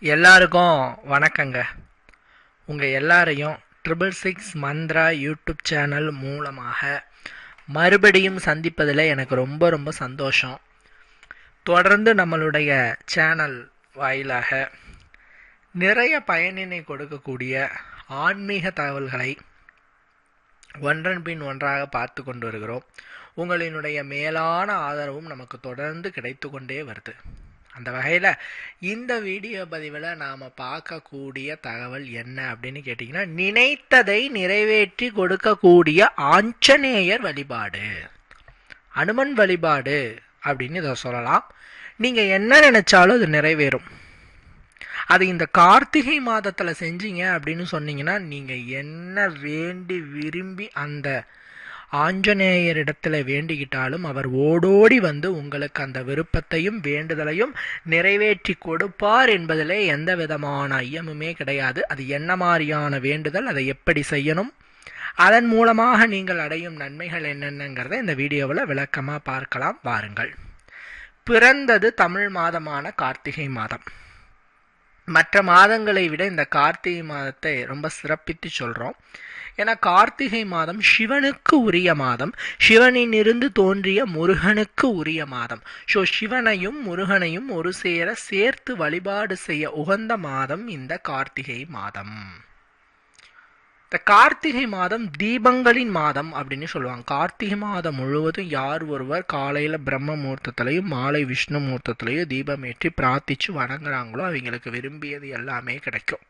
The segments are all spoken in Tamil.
எல்லாருக்கும் வணக்கங்க. உங்கள் எல்லாரையும் triple six Mantra YouTube channel மூலமாக மறுபடியும் சந்திப்பதில் எனக்கு ரொம்ப ரொம்ப சந்தோஷம். தொடர்ந்து நம்மளுடைய சேனல் வாயிலாக நிறைய பயனினை கொடுக்கக்கூடிய ஆன்மீக தகவல்களை ஒன்றன் பின் ஒன்றாக பார்த்து கொண்டு வருகிறோம். உங்களினுடைய மேலான ஆதரவும் நமக்கு தொடர்ந்து கிடைத்து கொண்டே வருது. அந்த வகையில் இந்த வீடியோ பதிவில் நாம் பார்க்கக்கூடிய தகவல் என்ன அப்படின்னு கேட்டிங்கன்னா நினைத்ததை நிறைவேற்றி கொடுக்கக்கூடிய ஆஞ்சநேயர் வழிபாடு. அனுமன் வழிபாடு அப்படின்னு இதை சொல்லலாம். நீங்கள் என்ன நினச்சாலும் அது நிறைவேறும். அது இந்த கார்த்திகை மாதத்தில் செஞ்சீங்க அப்படின்னு சொன்னீங்கன்னா நீங்கள் என்ன வேண்டி விரும்பி அந்த ஆஞ்சநேயரிடத்தில் வேண்டிக்கிட்டாலும் அவர் ஓடோடி வந்து உங்களுக்கு அந்த விருப்பத்தையும் வேண்டுதலையும் நிறைவேற்றி கொடுப்பார் என்பதிலே எந்த விதமான ஐயமுமே கிடையாது. அது என்ன மாதிரியான வேண்டுதல்? அதை எப்படி செய்யணும்? அதன் மூலமாக நீங்கள் அடையும் நன்மைகள் என்னென்னங்கிறத இந்த வீடியோவில் விளக்கமாக பார்க்கலாம். வாருங்கள். பிறந்தது தமிழ் மாதமான கார்த்திகை மாதம். மற்ற மாதங்களை விட இந்த கார்த்திகை மாதத்தை ரொம்ப சிறப்பித்து சொல்கிறோம் என கார்த்திகை மாதம் சிவனுக்கு உரிய மாதம். சிவனிலிருந்து தோன்றிய முருகனுக்கு உரிய மாதம். ஸோ சிவனையும் முருகனையும் ஒரு சேர சேர்த்து வழிபாடு செய்ய உகந்த மாதம் இந்த கார்த்திகை மாதம். இந்த கார்த்திகை மாதம் தீபங்களின் மாதம் அப்படின்னு சொல்லுவாங்க. கார்த்திகை மாதம் முழுவதும் யார் ஒருவர் காலையில் பிரம்ம முகூர்த்தத்திலையும் மாலை விஷ்ணு முகூர்த்தத்திலையும் தீபம் ஏற்றி பிரார்த்திச்சு வணங்குறாங்களோ அவங்களுக்கு விரும்பியது எல்லாமே கிடைக்கும்.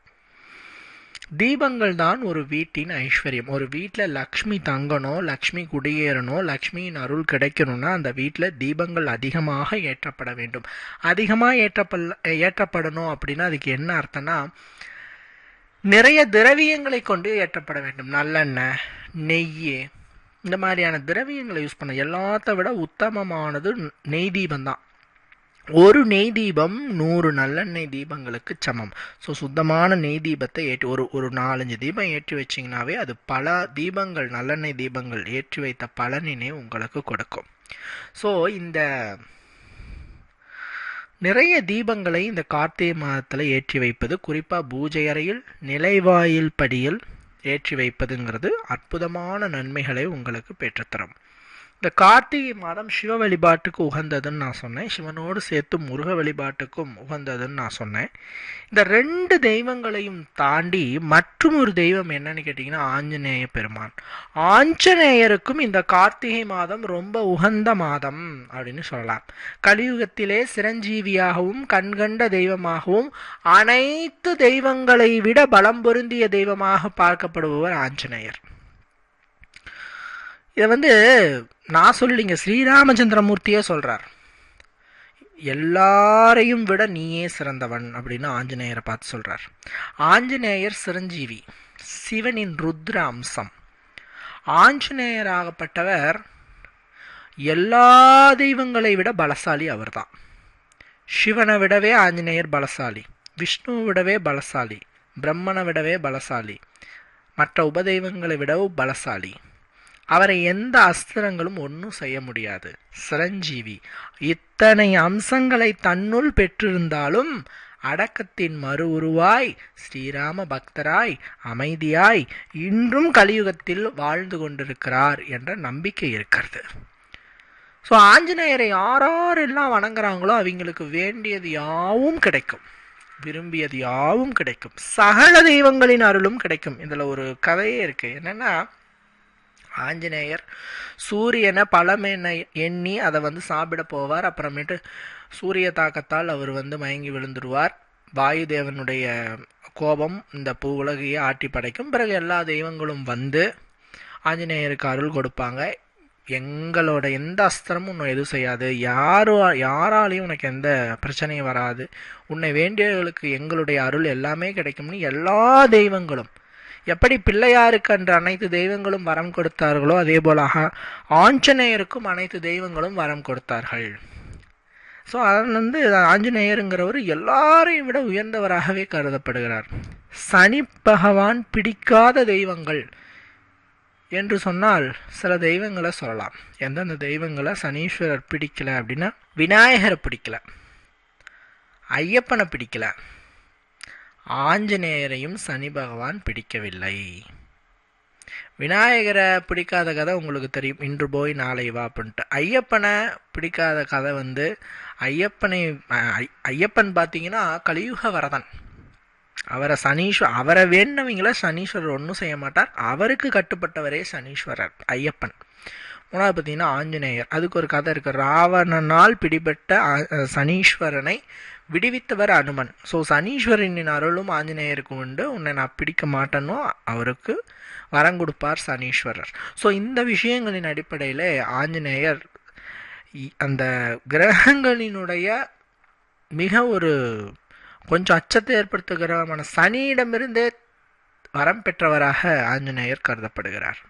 தீபங்கள் தான் ஒரு வீட்டின் ஐஸ்வர்யம். ஒரு வீட்டில் லக்ஷ்மி தங்கணும் லக்ஷ்மி குடியேறணும் லக்ஷ்மியின் அருள் கிடைக்கணும்னா அந்த வீட்டில் தீபங்கள் அதிகமாக ஏற்றப்பட வேண்டும். அதிகமாக ஏற்றப்பட ஏற்றப்படணும் அப்படின்னா அதுக்கு என்ன அர்த்தம்னா நிறைய திரவியங்களை கொண்டு ஏற்றப்பட வேண்டும். நல்லெண்ணெய் நெய் இந்த மாதிரியான திரவியங்களை யூஸ் பண்ண எல்லாத்த விட உத்தமமானது நெய் தீபம் தான். ஒரு நெய் தீபம் நூறு நல்லெண்ணெய் தீபங்களுக்கு சமம். ஸோ சுத்தமான நெய் தீபத்தை ஏற்றி ஒரு ஒரு நாலஞ்சு தீபம் ஏற்றி வச்சிங்கனாவே அது பல தீபங்கள் நல்லெண்ணெய் தீபங்கள் ஏற்றி வைத்த பலனினை உங்களுக்கு கொடுக்கும். ஸோ இந்த நிறைய தீபங்களை இந்த கார்த்திகை மாதத்தில் ஏற்றி வைப்பது குறிப்பாக பூஜை அறையில் நிலைவாயில் படியில் ஏற்றி வைப்பதுங்கிறது அற்புதமான நன்மைகளை உங்களுக்கு பெற்றுத்தரும். இந்த கார்த்திகை மாதம் சிவ வழிபாட்டுக்கு உகந்ததுன்னு நான் சொன்னேன். சிவனோடு சேர்த்து முருக வழிபாட்டுக்கும் உகந்ததுன்னு நான் சொன்னேன். இந்த ரெண்டு தெய்வங்களையும் தாண்டி மற்றும் ஒரு தெய்வம் என்னன்னு கேட்டிங்கன்னா ஆஞ்சநேய பெருமான். ஆஞ்சநேயருக்கும் இந்த கார்த்திகை மாதம் ரொம்ப உகந்த மாதம் அப்படின்னு சொல்லலாம். கலியுகத்திலே சிரஞ்சீவியாகவும் கண்கண்ட தெய்வமாகவும் அனைத்து தெய்வங்களை விட பலம் பொருந்திய தெய்வமாக பார்க்கப்படுபவர் ஆஞ்சநேயர். இதை வந்து நான் சொல்லிங்க ஸ்ரீராமச்சந்திரமூர்த்தியே சொல்கிறார் எல்லாரையும் விட நீயே சிறந்தவன் அப்படின்னு ஆஞ்சநேயரை பார்த்து சொல்கிறார் ஆஞ்சநேயர் சிரஞ்சீவி சிவனின் ருத்ர அம்சம் ஆஞ்சநேயராகப்பட்டவர் எல்லா தெய்வங்களை விட பலசாலி அவர்தான். சிவனை விடவே ஆஞ்சநேயர் பலசாலி விஷ்ணுவை விடவே பலசாலி பிரம்மனை விடவே பலசாலி மற்ற உபதெய்வங்களை விடவும் பலசாலி. அவரை எந்த அஸ்திரங்களும் ஒன்றும் செய்ய முடியாது. சிரஞ்சீவி இத்தனை அம்சங்களை தன்னுள் பெற்றிருந்தாலும் அடக்கத்தின் மறு உருவாய் ஸ்ரீராம பக்தராய் அமைதியாய் இன்றும் கலியுகத்தில் வாழ்ந்து கொண்டிருக்கிறார் என்ற நம்பிக்கை இருக்கிறது. ஸோ ஆஞ்சநேயரை யாரெல்லாம் வணங்குறாங்களோ அவங்களுக்கு வேண்டியது யாவும் கிடைக்கும். விரும்பியது யாவும் கிடைக்கும். சகல தெய்வங்களின் அருளும் கிடைக்கும். இதில் ஒரு கதையே இருக்கு. என்னன்னா ஆஞ்சநேயர் சூரியனை பழமென எண்ணி அதை வந்து சாப்பிட போவார். அப்புறமேட்டு சூரிய தாக்கத்தால் அவர் வந்து மயங்கி விழுந்துடுவார் வாயு தேவனுடைய கோபம் இந்த பூ உலகையே ஆட்டி படைக்கும். பிறகு எல்லா தெய்வங்களும் வந்து ஆஞ்சநேயருக்கு அருள் கொடுப்பாங்க. எங்களோட எந்த அஸ்திரமும் உன்னை எதுவும் செய்யாது. யாரோ யாராலையும் உனக்கு எந்த பிரச்சனையும் வராது. உன்னை வேண்டியவர்களுக்கு எங்களுடைய அருள் எல்லாமே கிடைக்கும்னு எல்லா தெய்வங்களும் எப்படி பிள்ளையாருக்கு அன்று அனைத்து தெய்வங்களும் வரம் கொடுத்தார்களோ அதே போலாக ஆஞ்சநேயருக்கும் அனைத்து தெய்வங்களும் வரம் கொடுத்தார்கள். ஸோ அதன் வந்து ஆஞ்சநேயருங்கிறவர் எல்லாரையும் விட உயர்ந்தவராகவே கருதப்படுகிறார். சனி பகவான் பிடிக்காத தெய்வங்கள் என்று சொன்னால் சில தெய்வங்களை சொல்லலாம். எந்தெந்த தெய்வங்களை சனீஸ்வரர் பிடிக்கலை அப்படின்னா விநாயகரை பிடிக்கல ஐயப்பனை பிடிக்கல ஆஞ்சநேயரையும் சனி பகவான் பிடிக்கவில்லை. விநாயகரை பிடிக்காத கதை உங்களுக்கு தெரியும். இன்று போய் நாளை வா அப்படின்ட்டு. ஐயப்பனை பிடிக்காத கதை வந்து ஐயப்பனை ஐயப்பன் பார்த்தீங்கன்னா கலியுக வரதன். அவரை சனீஸ்வர் அவரை வேண்டவங்கள சனீஸ்வரர் ஒன்றும் செய்ய மாட்டார். அவருக்கு கட்டுப்பட்டவரே சனீஸ்வரர் ஐயப்பன். மூணாவது பார்த்தீங்கன்னா ஆஞ்சநேயர். அதுக்கு ஒரு கதை இருக்குது ராவணனால் பிடிபட்ட சனீஸ்வரனை விடுவித்தவர் அனுமன். ஸோ சனீஸ்வரனின் அருளும் ஆஞ்சநேயருக்கு உண்டு. உன்னை நான் பிடிக்க மாட்டேனோ அவருக்கு வரம் கொடுப்பார் சனீஸ்வரர். ஸோ இந்த விஷயங்களின் அடிப்படையில் ஆஞ்சநேயர் இ- அந்த கிரகங்களினுடைய மிக ஒரு கொஞ்சம் அச்சத்தை ஏற்படுத்துகிறமான சனியிடமிருந்தே வரம் பெற்றவராக ஆஞ்சநேயர் கருதப்படுகிறார்.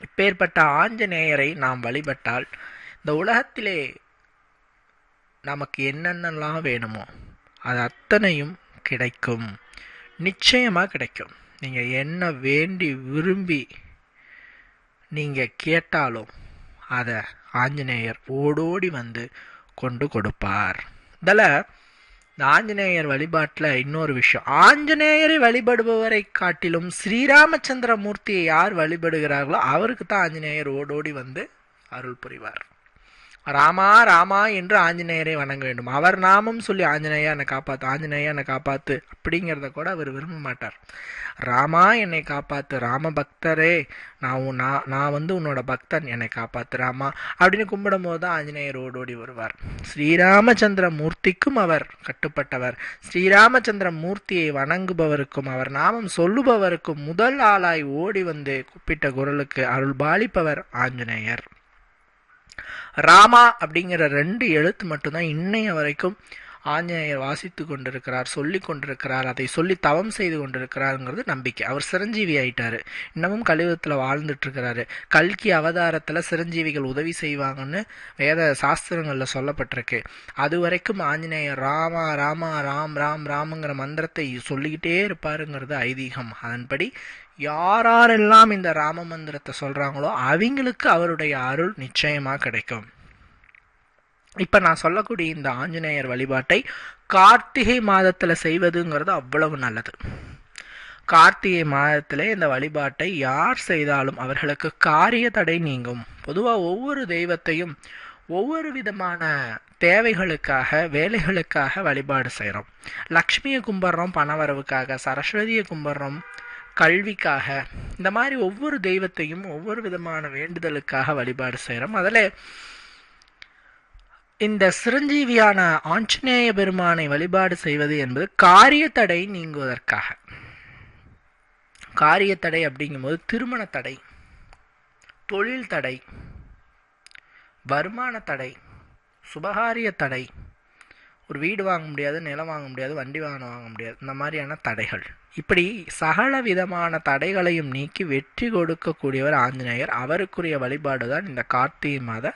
இப்பேற்பட்ட ஆஞ்சநேயரை நாம் வழிபட்டால் இந்த உலகத்திலே நமக்கு என்னென்னலாம் வேணுமோ அது அத்தனையும் கிடைக்கும். நிச்சயமாக கிடைக்கும். நீங்கள் என்ன வேண்டி விரும்பி நீங்கள் கேட்டாலும் அதை ஆஞ்சநேயர் ஓடோடி வந்து கொண்டு கொடுப்பார். இதில் இந்த ஆஞ்சநேயர் வழிபாட்டில் இன்னொரு விஷயம். ஆஞ்சநேயரை வழிபடுபவரை காட்டிலும் ஸ்ரீராமச்சந்திர மூர்த்தியை யார் வழிபடுகிறார்களோ அவருக்கு தான் ஆஞ்சநேயர் ஓடோடி வந்து அருள் புரிவார். ராமா ராமா என்று ஆஞ்சநேயரை வணங்க வேண்டும். அவர் நாமம் சொல்லி ஆஞ்சநேயா என்னை காப்பாத்து ஆஞ்சநேயா என்னை காப்பாத்து அப்படிங்கிறத கூட அவர் விரும்ப மாட்டார். ராமா என்னை காப்பாத்து. ராம பக்தரே நான் நான் நான் வந்து உன்னோட பக்தன். என்னை காப்பாத்து ராமா அப்படின்னு கும்பிடும் போது தான் ஆஞ்சநேயர் ஓடோடி வருவார். ஸ்ரீராமச்சந்திர மூர்த்திக்கும் அவர் கட்டுப்பட்டவர். ஸ்ரீராமச்சந்திர மூர்த்தியை வணங்குபவருக்கும் அவர் நாமம் சொல்லுபவருக்கும் முதல் ஆளாய் ஓடி வந்து கூப்பிட்ட குரலுக்கு அருள் பாலிப்பவர் ஆஞ்சநேயர். ராமா அப்படிங்கிற ரெண்டு எழுத்து மட்டும்தான் இன்னைய வரைக்கும் ஆஞ்சநேயர் வாசித்து கொண்டிருக்கிறார் சொல்லி கொண்டிருக்கிறார் அதை சொல்லி தவம் செய்து கொண்டிருக்கிறாருங்கிறது நம்பிக்கை. அவர் சிரஞ்சீவி ஆயிட்டாரு. இன்னமும் கலியுகத்தில் வாழ்ந்துட்டு இருக்கிறாரு கல்கி அவதாரத்தில் சிரஞ்சீவிகள் உதவி செய்வாங்கன்னு வேத சாஸ்திரங்களில் சொல்லப்பட்டிருக்கு. அது வரைக்கும் ஆஞ்சநேயர் ராமா ராமா ராம் ராம் ராமுங்கிற மந்திரத்தை சொல்லிக்கிட்டே இருப்பாருங்கிறது ஐதீகம். அதன்படி யாரெல்லாம் இந்த ராம மந்திரத்தை சொல்கிறாங்களோ அவங்களுக்கு அவருடைய அருள் நிச்சயமாக கிடைக்கும். இப்போ நான் சொல்லக்கூடிய இந்த ஆஞ்சநேயர் வழிபாட்டை கார்த்திகை மாதத்தில் செய்வதுங்கிறது அவ்வளவு நல்லது. கார்த்திகை மாதத்திலே இந்த வழிபாட்டை யார் செய்தாலும் அவர்களுக்கு காரிய தடை நீங்கும். பொதுவாக ஒவ்வொரு தெய்வத்தையும் ஒவ்வொரு விதமான தேவைகளுக்காக வேலைகளுக்காக வழிபாடு செய்கிறோம் லக்ஷ்மியை கும்பிட்றோம் பணவரவுக்காக சரஸ்வதியை கும்பிட்றோம் கல்விக்காக. இந்த மாதிரி ஒவ்வொரு தெய்வத்தையும் ஒவ்வொரு விதமான வேண்டுதலுக்காக வழிபாடு செய்கிறோம் அதில் இந்த சிரஞ்சீவியான ஆஞ்சநேய பெருமானை வழிபாடு செய்வது என்பது காரிய தடை நீங்குவதற்காக. காரிய தடை அப்படிங்கும்போது திருமண தடை தொழில் தடை வருமான தடை சுபகாரிய தடை. ஒரு வீடு வாங்க முடியாது நிலம் வாங்க முடியாது வண்டி வாகனம் வாங்க முடியாது. இந்த மாதிரியான தடைகள். இப்படி சகல விதமான தடைகளையும் நீக்கி வெற்றி கொடுக்கக்கூடியவர் ஆஞ்சநேயர். அவருக்குரிய வழிபாடு தான் இந்த கார்த்திகை மாத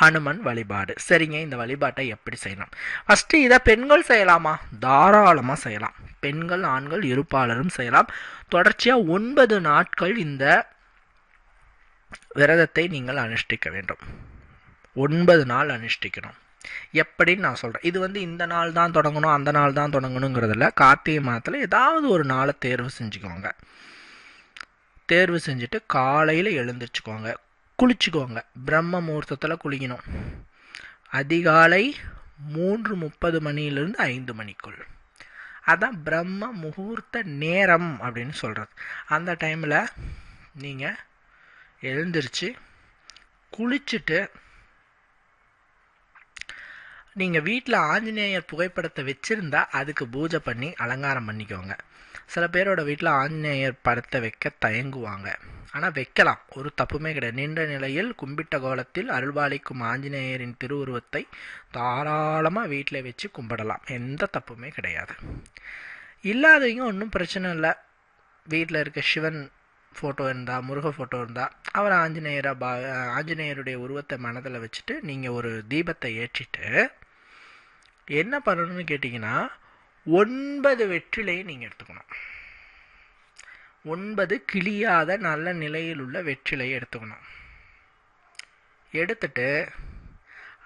ஹனுமன் வழிபாடு. சரிங்க இந்த வழிபாட்டை எப்படி செய்யலாம்? ஃபஸ்ட்டு இதை பெண்கள் செய்யலாமா? தாராளமாக செய்யலாம். பெண்கள் ஆண்கள் இருப்பாளரும் செய்யலாம். தொடர்ச்சியாக ஒன்பது நாட்கள் இந்த விரதத்தை நீங்கள் அனுஷ்டிக்க வேண்டும். ஒன்பது நாள் அனுஷ்டிக்கணும். எப்படின்னு நான் சொல்கிறேன் இது வந்து இந்த நாள் தான் தொடங்கணும் அந்த நாள் தான் தொடங்கணுங்கிறதில்ல. கார்த்திகை மாதத்தில் ஏதாவது ஒரு நாளை தேர்வு செஞ்சுக்கோங்க. தேர்வு செஞ்சுட்டு காலையில் எழுந்திரிச்சுக்கோங்க. குளிச்சுக்கோங்க. பிரம்ம முகூர்த்தத்தில் குளிக்கணும். அதிகாலை மூன்று முப்பது மணியிலிருந்து ஐந்து மணிக்குள். அதான் பிரம்ம முகூர்த்த நேரம் அப்படின்னு சொல்கிறது அந்த டைமில் நீங்கள் எழுந்திரிச்சு குளிச்சுட்டு நீங்கள் வீட்டில் ஆஞ்சநேயர் புகைப்படத்தை வச்சுருந்தா அதுக்கு பூஜை பண்ணி அலங்காரம் பண்ணிக்கோங்க. சில பேரோட வீட்டில் ஆஞ்சநேயர் படத்தை வைக்க தயங்குவாங்க. ஆனால் வைக்கலாம். ஒரு தப்புமே கிடையாது. நின்ற நிலையில் கும்பிட்ட கோலத்தில் அருள்பாலிக்கும் ஆஞ்சநேயரின் திருவுருவத்தை தாராளமாக வீட்டில் வச்சு கும்பிடலாம். எந்த தப்புமே கிடையாது. இல்லாதவங்க ஒன்றும் பிரச்சனை இல்லை. வீட்டில் இருக்க சிவன் ஃபோட்டோ இருந்தால் முருக ஃபோட்டோ இருந்தால் அவர் ஆஞ்சநேயராக பா ஆஞ்சநேயருடைய உருவத்தை மனதில் வச்சுட்டு நீங்கள் ஒரு தீபத்தை ஏற்றிட்டு என்ன பண்ணணும்னு கேட்டிங்கன்னா ஒன்பது வெற்றிலையை நீங்கள் எடுத்துக்கணும். ஒன்பது கிளியாத நல்ல நிலையில் உள்ள வெற்றிலையை எடுத்துக்கணும். எடுத்துட்டு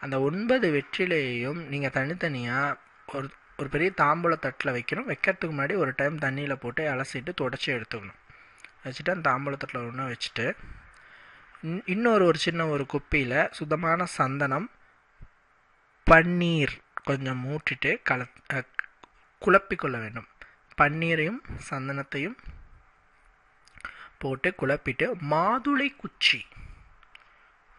அந்த ஒன்பது வெற்றிலையையும் நீங்கள் தனித்தனியாக ஒரு ஒரு பெரிய தாம்பூல தட்டில் வைக்கணும். வைக்கிறதுக்கு முன்னாடி ஒரு டைம் தண்ணியில் போட்டு அலசிட்டு தொடச்சி எடுத்துக்கணும். வச்சுட்டு அந்த தாம்பூல தட்டில் ஒன்று வச்சுட்டு இன்- இன்னொரு ஒரு சின்ன ஒரு குப்பியில் சுத்தமான சந்தனம் பன்னீர் கொஞ்சம் மூட்டிட்டு கல குழப்பிக்கொள்ள வேண்டும். பன்னீரையும் சந்தனத்தையும் போட்டு குழப்பிட்டு மாதுளை குச்சி.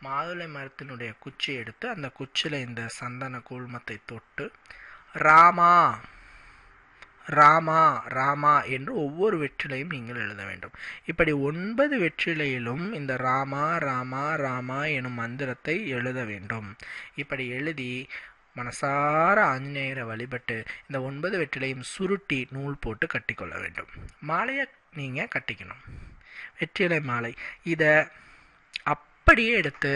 மாதுளை மரத்தினுடைய குச்சி எடுத்து அந்த குச்சியில் இந்த சந்தன கூழ்மத்தை தொட்டு ராமா ராமா ராமா என்று ஒவ்வொரு வெற்றிலையும் நீங்கள் எழுத வேண்டும். இப்படி ஒன்பது வெற்றிலையிலும் இந்த ராமா ராமா ராமா எனும் மந்திரத்தை எழுத வேண்டும். இப்படி எழுதி மனசார ஆஞ்சநேயரை வழிபட்டு இந்த ஒன்பது வெற்றிலையும் சுருட்டி நூல் போட்டு கட்டிக்கொள்ள வேண்டும். மாலையை நீங்கள் கட்டிக்கணும். வெற்றிலை மாலை. இதை அப்படியே எடுத்து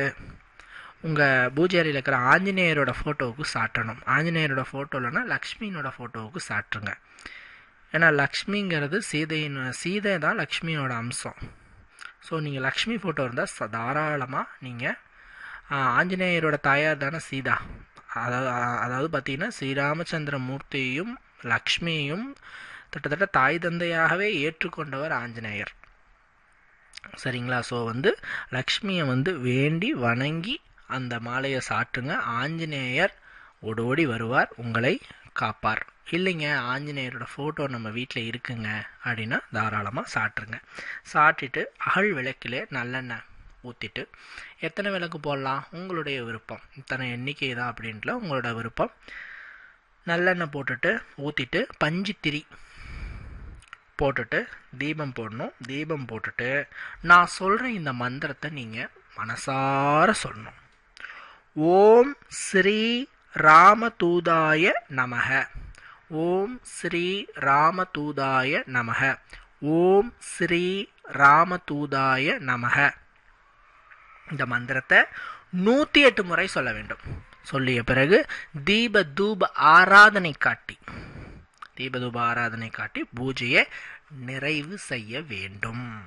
உங்கள் பூஜை அறையில் இருக்கிற ஆஞ்சநேயரோட ஃபோட்டோவுக்கு சாட்டணும். ஆஞ்சநேயரோட ஃபோட்டோ இல்லைன்னா லக்ஷ்மியினோட ஃபோட்டோவுக்கு சாட்டுருங்க ஏன்னா லக்ஷ்மிங்கிறது சீதையின் சீதை தான் லக்ஷ்மியோட அம்சம். ஸோ நீங்கள் லக்ஷ்மி ஃபோட்டோ இருந்தால் தாராளமாக நீங்கள் ஆஞ்சநேயரோட தாயார் தானே சீதா. அதாவது அதாவது பார்த்தீங்கன்னா ஸ்ரீராமச்சந்திர மூர்த்தியையும் லக்ஷ்மியையும் கிட்டத்தட்ட தாய் தந்தையாகவே ஏற்றுக்கொண்டவர் ஆஞ்சநேயர். சரிங்களா? ஸோ வந்து லக்ஷ்மியை வந்து வேண்டி வணங்கி அந்த மாலையை சாட்டுங்க. ஆஞ்சநேயர் ஓடோடி வருவார் உங்களை காப்பார். இல்லைங்க ஆஞ்சநேயரோட ஃபோட்டோ நம்ம வீட்டில் இருக்குங்க அப்படின்னா தாராளமாக சாட்டுருங்க. சாட்டிட்டு அகல் விளக்கிலே நல்லெண்ணெய் ஊற்றிட்டு எத்தனை விளக்கு போடலாம்? உங்களுடைய விருப்பம். இத்தனை எண்ணிக்கை தான் அப்படின்ட்டுல உங்களோட விருப்பம். நல்லெண்ணெய் போட்டுட்டு ஊற்றிட்டு பஞ்சுத்திரி போட்டுட்டு தீபம் போடணும். தீபம் போட்டுட்டு நான் சொல்கிற இந்த மந்திரத்தை நீங்கள் மனசார சொல்லணும். ஓம் ஸ்ரீ ராமதூதாய நமக. ஓம் ஸ்ரீ ராமதூதாய நமக. ஓம் ஸ்ரீ ராமதூதாய நமக. இந்த மந்திரத்தை நூற்றி எட்டு முறை சொல்ல வேண்டும். சொல்லிய பிறகு தீப தூப ஆராதனை காட்டி தீபதூப ஆராதனை காட்டி பூஜையை நிறைவு செய்ய வேண்டும்.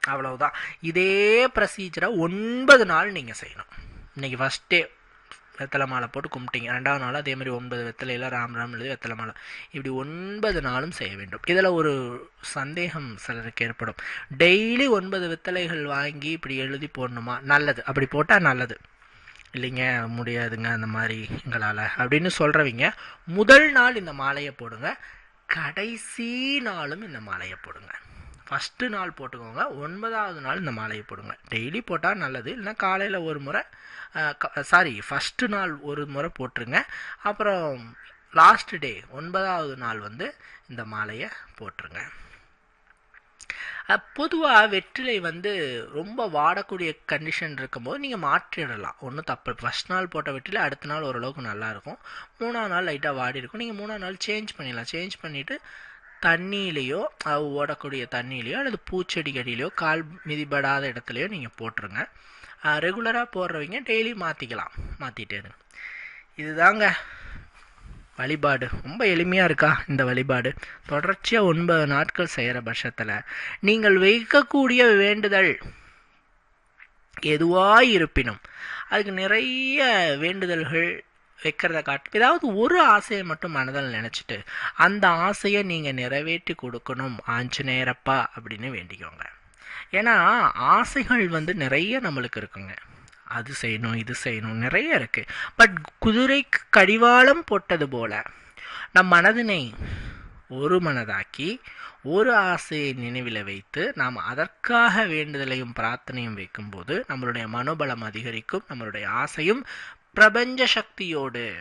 அவ்வளவுதான். இதே ப்ரொசீஜரை ஒன்பது நாள் நீங்கள் செய்யணும். இன்னைக்கு ஃபஸ்ட் டே வெத்தலை மாலை போட்டு கும்பிட்டீங்க. ரெண்டாவது நாள் அதே மாதிரி ஒன்பது வெத்தலையில் ராம் ராம் எழுதி வெத்தலை மாலை இப்படி ஒன்பது நாளும் செய்ய வேண்டும். இதில் ஒரு சந்தேகம் சிலருக்கு ஏற்படும். டெய்லி ஒன்பது வெத்தலைகள் வாங்கி இப்படி எழுதி போடணுமா? நல்லது. அப்படி போட்டால் நல்லது. இல்லைங்க முடியாதுங்க அந்த மாதிரி எங்களால். அப்படின்னு சொல்கிறவங்க முதல் நாள் இந்த மாலையை போடுங்க. கடைசி நாளும் இந்த மாலையை போடுங்க. ஃபஸ்ட்டு நாள் போட்டுக்கோங்க. ஒன்பதாவது நாள் இந்த மாலையை போடுங்க. டெய்லி போட்டால் நல்லது. இல்லைன்னா காலையில் ஒரு முறை சாரி ஃபஸ்ட்டு நாள் ஒரு முறை போட்டுருங்க. அப்புறம் லாஸ்ட் டே ஒன்பதாவது நாள் வந்து இந்த மாலையை போட்டுருங்க. பொதுவாக வெற்றிலை வந்து ரொம்ப வாடக்கூடிய கண்டிஷன் இருக்கும்போது நீங்கள் மாற்றிடலாம். ஒன்றும் தப்பு ஃபஸ்ட் நாள் போட்ட வெற்றிலை அடுத்த நாள் ஓரளவுக்கு நல்லாயிருக்கும் மூணாவது நாள் லைட்டாக வாடி இருக்கும். நீங்கள் மூணாவது நாள் சேஞ்ச் பண்ணிடலாம். சேஞ்ச் பண்ணிவிட்டு தண்ணியிலையோ ஓடக்கூடிய தண்ணியிலையோ அல்லது பூச்செடிக்கடியிலையோ கால் மிதிபடாத இடத்துலையோ நீங்கள் போட்டுருங்க. ரெகுலராக போடுறவங்க டெய்லி மாற்றிக்கலாம் மாற்றிட்டு இதுதாங்க வழிபாடு. ரொம்ப எளிமையாக இருக்கா இந்த வழிபாடு? தொடர்ச்சியாக ஒன்பது நாட்கள் செய்கிற பட்சத்தில். நீங்கள் வைக்கக்கூடிய வேண்டுதல் எதுவாக இருப்பினும் அதுக்கு நிறைய வேண்டுதல்கள் வைக்கிறத காட்டு ஏதாவது ஒரு ஆசையை மட்டும் மனதில் நினச்சிட்டு அந்த ஆசையை நீங்கள் நிறைவேற்றி கொடுக்கணும் ஆஞ்சநேயரப்பா அப்படின்னு வேண்டிக்கோங்க. ஏன்னா ஆசைகள் வந்து நிறைய நம்மளுக்கு இருக்குங்க. அது செய்யணும் இது செய்யணும் நிறைய இருக்கு. பட் குதிரைக்கு கடிவாளம் போட்டது போல நம் மனதினை ஒரு மனதாக்கி ஒரு ஆசையை நினைவில் வைத்து நாம் அதற்காக வேண்டுதலையும் பிரார்த்தனையும் வைக்கும்போது நம்மளுடைய மனோபலம் அதிகரிக்கும் நம்மளுடைய ஆசையும் பிரபஞ்ச சக்தியோடு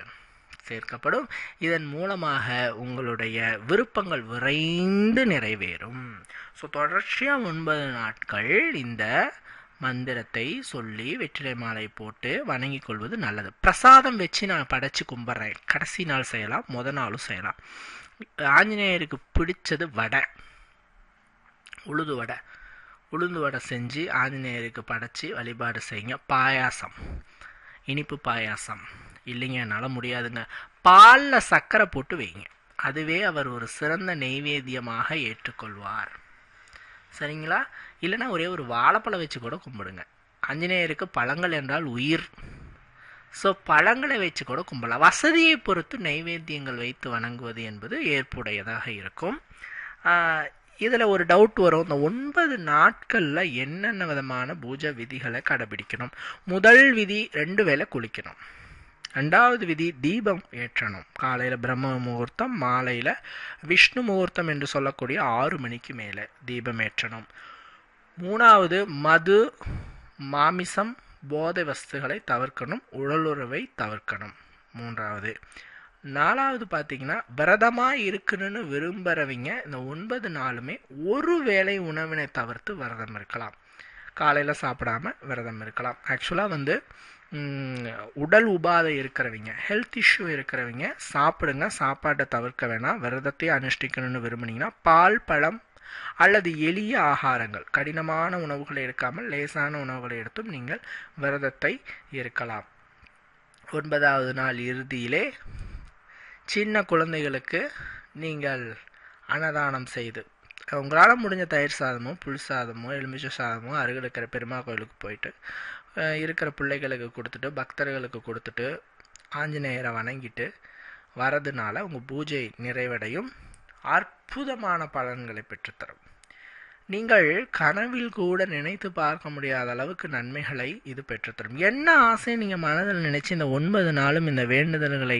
சேர்க்கப்படும். இதன் மூலமாக உங்களுடைய விருப்பங்கள் விரைந்து நிறைவேறும். ஸோ தொடர்ச்சியாக ஒன்பது நாட்கள் இந்த மந்திரத்தை சொல்லி வெற்றிலை மாலை போட்டு வணங்கி கொள்வது நல்லது. பிரசாதம் வச்சு நான் படைச்சு கும்பிட்றேன். கடைசி நாள் செய்யலாம் முத நாளும் செய்யலாம். ஆஞ்சநேயருக்கு பிடிச்சது வடை. உளுது வடை. உளுந்து வடை செஞ்சு ஆஞ்சநேயருக்கு படைச்சி வழிபாடு செய்யுங்க. பாயாசம். இனிப்பு பாயாசம். இல்லைங்க என்னால் முடியாதுங்க. பாலில் சர்க்கரை போட்டு வைங்க. அதுவே அவர் ஒரு சிறந்த நெய்வேத்தியமாக ஏற்றுக்கொள்வார். சரிங்களா? இல்லைன்னா ஒரே ஒரு வாழைப்பழம் வச்சு கூட கும்பிடுங்க. ஆஞ்சநேயருக்கு பழங்கள் என்றால் உயிர். ஸோ பழங்களை வச்சு கூட கும்பலாம். வசதியை பொறுத்து நைவேத்தியங்கள் வைத்து வணங்குவது என்பது ஏற்புடையதாக இருக்கும். இதில் ஒரு டவுட் வரும். இந்த ஒன்பது நாட்களில் என்னென்ன விதமான பூஜை விதிகளை கடைபிடிக்கணும்? முதல் விதி ரெண்டு வேளை குளிக்கணும். ரெண்டாவது விதி தீபம் ஏற்றணும். காலையில் பிரம்ம முகூர்த்தம் மாலையில் விஷ்ணு முகூர்த்தம் என்று சொல்லக்கூடிய ஆறு மணிக்கு மேலே தீபம் ஏற்றணும். மூணாவது மது மாமிசம் போதை வஸ்துகளை தவிர்க்கணும் உடலுறவை தவிர்க்கணும். மூன்றாவது நாலாவது பார்த்தீங்கன்னா விரதமாக இருக்கணும்னு விரும்புகிறவங்க இந்த ஒன்பது நாளுமே ஒரு வேளை உணவினை தவிர்த்து விரதம் இருக்கலாம். காலையில் சாப்பிடாம விரதம் இருக்கலாம். ஆக்சுவலாக வந்து உடல் உபாதை இருக்கிறவங்க ஹெல்த் இஷ்யூ இருக்கிறவங்க சாப்பிடுங்க சாப்பாட்டை தவிர்க்க வேணாம் விரதத்தை அனுஷ்டிக்கணும்னு விரும்புனீங்கன்னா பால் பழம் அல்லது எளிய ஆகாரங்கள் கடினமான உணவுகளை எடுக்காமல் லேசான உணவுகளை எடுத்தும் நீங்கள் விரதத்தை இருக்கலாம். ஒன்பதாவது நாள் இறுதியிலே சின்ன குழந்தைகளுக்கு நீங்கள் அன்னதானம் செய்து உங்களால் முடிஞ்ச தயிர் சாதமோ புல் சாதமோ எலுமிச்சை சாதமோ அருகில் இருக்கிற பெருமா கோயிலுக்கு போயிட்டு இருக்கிற பிள்ளைகளுக்கு கொடுத்துட்டு பக்தர்களுக்கு கொடுத்துட்டு ஆஞ்சநேயரை வணங்கிட்டு வரதுனால உங்கள் பூஜை நிறைவடையும். அற்புதமான பலன்களை பெற்றுத்தரும். நீங்கள் கனவில் கூட நினைத்து பார்க்க முடியாத அளவுக்கு நன்மைகளை இது பெற்றுத்தரும். என்ன ஆசை நீங்கள் மனதில் நினைச்சு இந்த ஒன்பது நாளும் இந்த வேண்டுதல்களை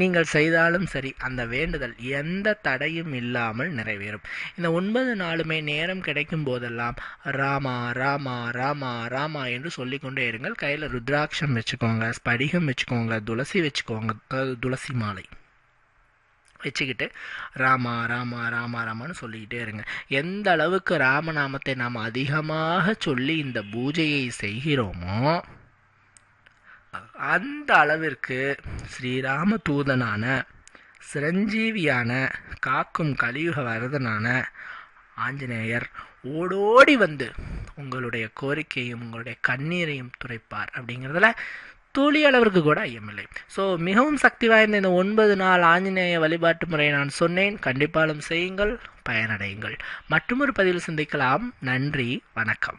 நீங்கள் செய்தாலும் சரி அந்த வேண்டுதல் எந்த தடையும் இல்லாமல் நிறைவேறும். இந்த ஒன்பது நாளுமே நேரம் கிடைக்கும் போதெல்லாம் ராமா ராமா ராமா ராமா என்று சொல்லிக்கொண்டே இருங்கள். கையில் ருத்ராட்சம் வச்சுக்கோங்க ஸ்படிகம் வச்சுக்கோங்க துளசி வச்சுக்கோங்க துளசி மாலை. வச்சுக்கிட்டு ராமா ராமா ராமா ராமான்னு சொல்லிக்கிட்டே இருங்க. எந்த அளவுக்கு ராமநாமத்தை நாம் அதிகமாக சொல்லி இந்த பூஜையை செய்கிறோமோ அந்த அளவிற்கு ஸ்ரீராம தூதனான சிரஞ்சீவியான காக்கும் கலியுக வரதனான ஆஞ்சநேயர் ஓடோடி வந்து உங்களுடைய கோரிக்கையும் உங்களுடைய கண்ணீரையும் துடைப்பார் அப்படிங்கிறதுல துளியளவிற்கு கூட ஐயமில்லை ஸோ மிகவும் சக்தி வாய்ந்த இந்த ஒன்பது நாள் ஆஞ்சநேய வழிபாட்டு முறையை நான் சொன்னேன். கண்டிப்பாலும் செய்யுங்கள் பயனடையுங்கள். மற்றொரு பதிவில் சந்திக்கலாம். நன்றி வணக்கம்.